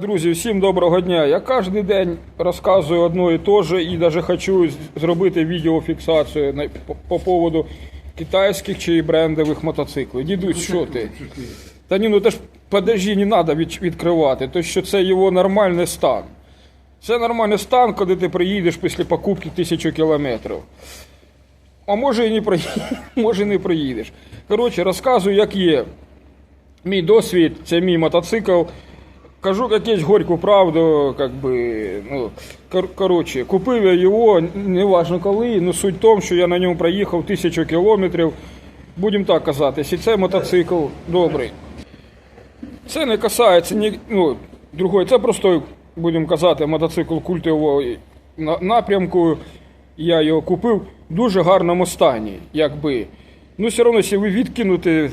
Друзі, всім доброго дня. Я кожен день розказую одно і те же, і навіть хочу зробити відеофіксацію по, по поводу китайських чи брендових мотоциклів. Дідусь, що ти? Та ні, ну та ж подожди, не треба відкривати, то що це його нормальний стан. Це нормальний стан, коли ти приїдеш після покупки тисячу кілометрів. А може і не проїдеш, може і не проїдеш. Коротше, розказую, як є. Мій досвід, це мій мотоцикл. Кажу якусь горьку правду, как би, ну, кор- коротше, купив я його, не важно коли, ну суть в тому, що я на ньому проїхав тисячу кілометрів. Будемо так казати, якщо це мотоцикл добрий. Це не касається ні, ну, другої, це просто, будемо казати, мотоцикл культового напрямку. Я його купив в дуже гарному стані, якби. Ну, все одно, якщо ви відкинути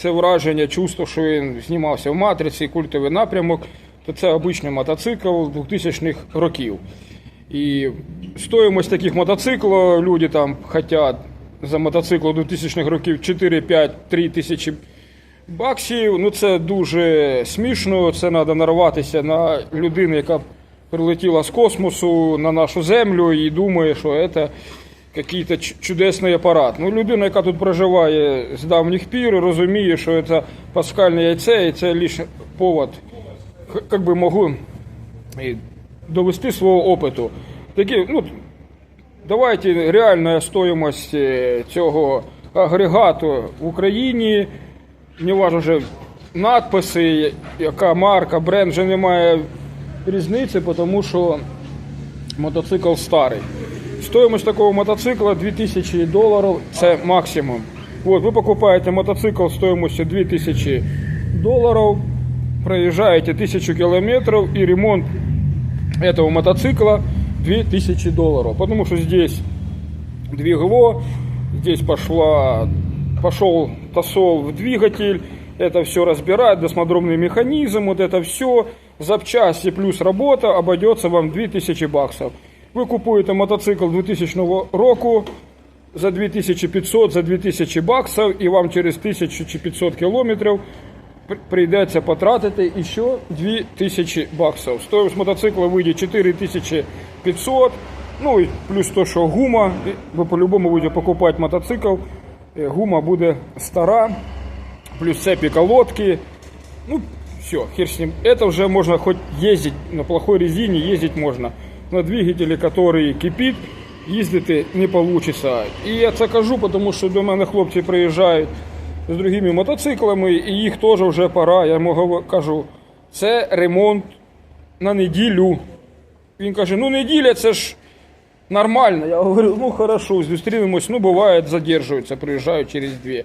це враження, чувство, що він знімався в матриці, культовий напрямок, то це обичний мотоцикл 2000-х років. І стоїмость таких мотоциклів, люди там хочуть за мотоцикл 2000-х років 4-5-3 тисячі баксів. Ну це дуже смішно. Це треба нарватися на людину, яка прилетіла з космосу на нашу землю і думає, що це якийсь чудесний апарат. Ну, людина, яка тут проживає з давніх пір, розуміє, що це паскальне яйце, і це лише повод, як би можу довести свого опиту. Такі, ну, давайте реальна стоїмость е, цього агрегату в Україні. Не важно вже надписи, яка марка, бренд вже немає різниці, тому що мотоцикл старий. Стоимость такого мотоцикла 2000 долларов, це максимум. Вот, вы покупаете мотоцикл стоимостью 2000 долларов, проезжаете 1000 километров и ремонт этого мотоцикла 2000 долларов. Потому что здесь двигло, здесь пошла, пошел тосол в двигатель, это все разбирать, досмодромный механизм, вот это все, запчасти плюс работа обойдется вам 2000 баксов. Ви купуєте мотоцикл 2000 року за 2500, за 2000 баксів, і вам через 1000 чи 500 кілометрів прийдеться потратити ще 2000 баксів. Стоїмость мотоцикла вийде 4500, ну і плюс то, що гума, ви по-любому будете покупати мотоцикл, е, гума буде стара, плюс цепи колодки, ну, все, хер с ним. Это уже можно хоть ездить на плохой резине, ездить можно. На двигателе, который кипит, їздити не получится. І я це кажу, тому що до мене хлопці приїжджають з другими мотоциклами, і їх теж вже пора. Я йому кажу, це ремонт на неділю. Він каже, ну неділя це ж нормально. Я говорю, ну хорошо, зустрінемось, ну буває, задержуються, приїжджають через дві.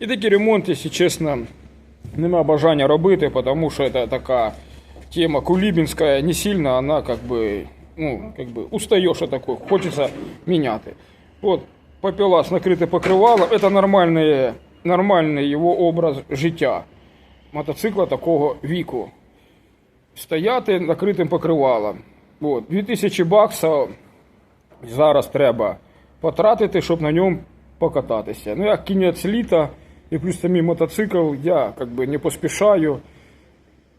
І такі ремонти, якщо чесно, нема бажання робити, тому що це така тема кулібінська, не сильно вона как бы, ну, как бы устаєш от такої, хочеться міняти. От, попілас накрите покривало, це нормальний, нормальний його образ життя мотоцикла такого віку. Стояти накритим покривалом. От, 2000 баксів зараз треба потратити, щоб на ньому покататися. Ну, як кінець літа і плюс самі мотоцикл, я как бы не поспішаю.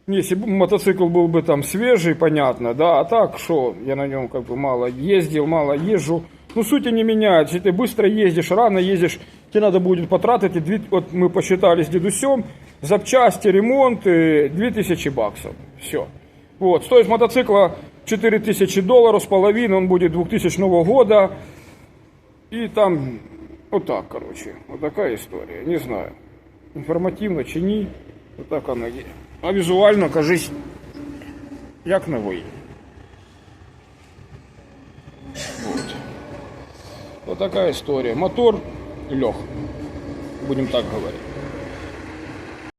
Если бы мотоцикл был бы там свежий, понятно, да, а так что, я на нем как бы мало ездил, мало езжу. Ну, сути не меняет. Если ты быстро ездишь, рано ездишь, тебе надо будет потратить, и две- вот мы посчитали с дедусем, запчасти, ремонт, э, 2000 баксов. Все. Вот, стоимость мотоцикла 4000 долларов с половиной, он будет 2000 года. И там, вот так, короче, вот такая история, не знаю, інформативно чи ні, вот так оно є. А візуально, кажись, як новий. От. Вот такая история. Мотор лег, будем так говорить.